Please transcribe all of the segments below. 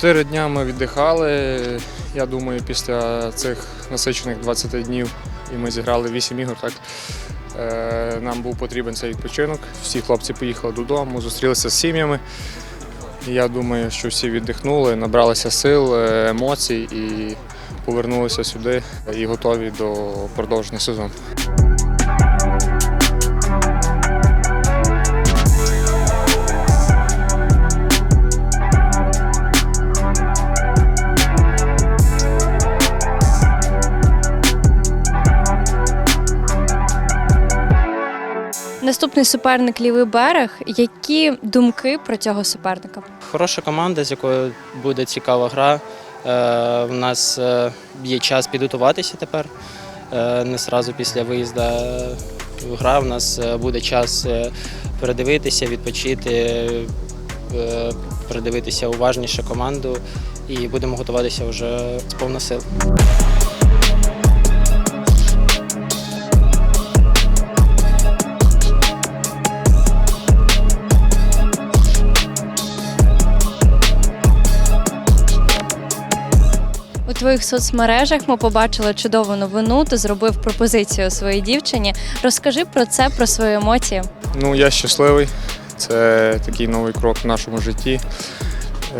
Чотири дня ми віддихали. Я думаю, після цих насичених 20 днів і ми зіграли 8 ігор. Так е, нам був потрібен цей відпочинок. Всі хлопці поїхали додому, зустрілися з сім'ями. Я думаю, що всі віддихнули, набралися сил, е, емоцій і повернулися сюди і готові до продовження сезону. Наступний суперник лівий берег. Які думки про цього суперника? Хороша команда, з якою буде цікава гра. Е, У нас е, є час підготуватися тепер. Е, Не сразу після виїзду в гра. У нас е, буде час е, передивитися, відпочити, е, передивитися уважніше команду і будемо готуватися вже з повна сил. Твоїх соцмережах ми побачили чудову новину. Ти зробив пропозицію своїй дівчині. Розкажи про це, про свої емоції. Ну, я щасливий. Це такий новий крок в нашому житті.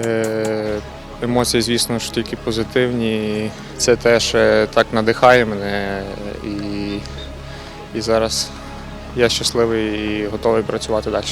Е, Емоції, звісно ж, тільки позитивні. Це теж так надихає мене. І, і зараз я щасливий і готовий працювати далі.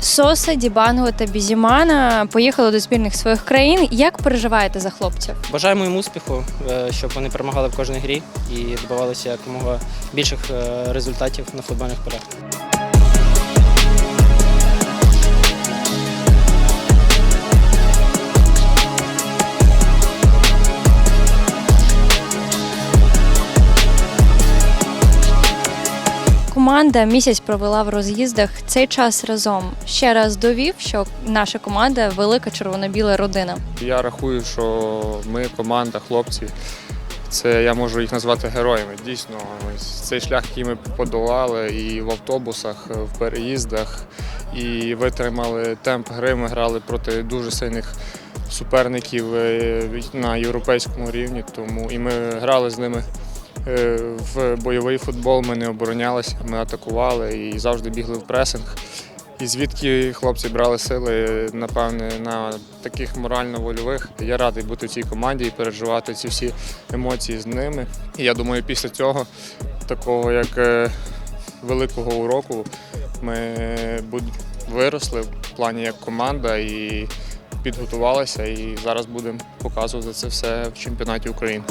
Соса, Дібанго та Бізімана поїхали до збірних своїх країн. Як переживаєте за хлопців? Бажаємо їм успіху, е, щоб вони перемагали в кожній грі і добивалися якомога більших е, результатів на футбольних полях. Команда місяць провела в роз'їздах. Цей час разом ще раз довів, що наша команда велика червоно-біла родина. Я рахую, що ми, команда, хлопці, це я можу їх назвати героями. Дійсно, ось цей шлях, який ми подолали і в автобусах, в переїздах, і витримали темп гри. Ми грали проти дуже сильних суперників е, на європейському рівні. Тому і ми грали з ними в бойовий футбол. Ми не оборонялися, ми атакували і завжди бігли в пресинг. І звідки хлопці брали сили, напевне, на таких морально-вольових. Я радий бути в цій команді і переживати ці всі емоції з ними. І я думаю, після цього, такого як е, великого уроку, ми виросли в плані як команда і підготувалися. І зараз будемо показувати це все в чемпіонаті України.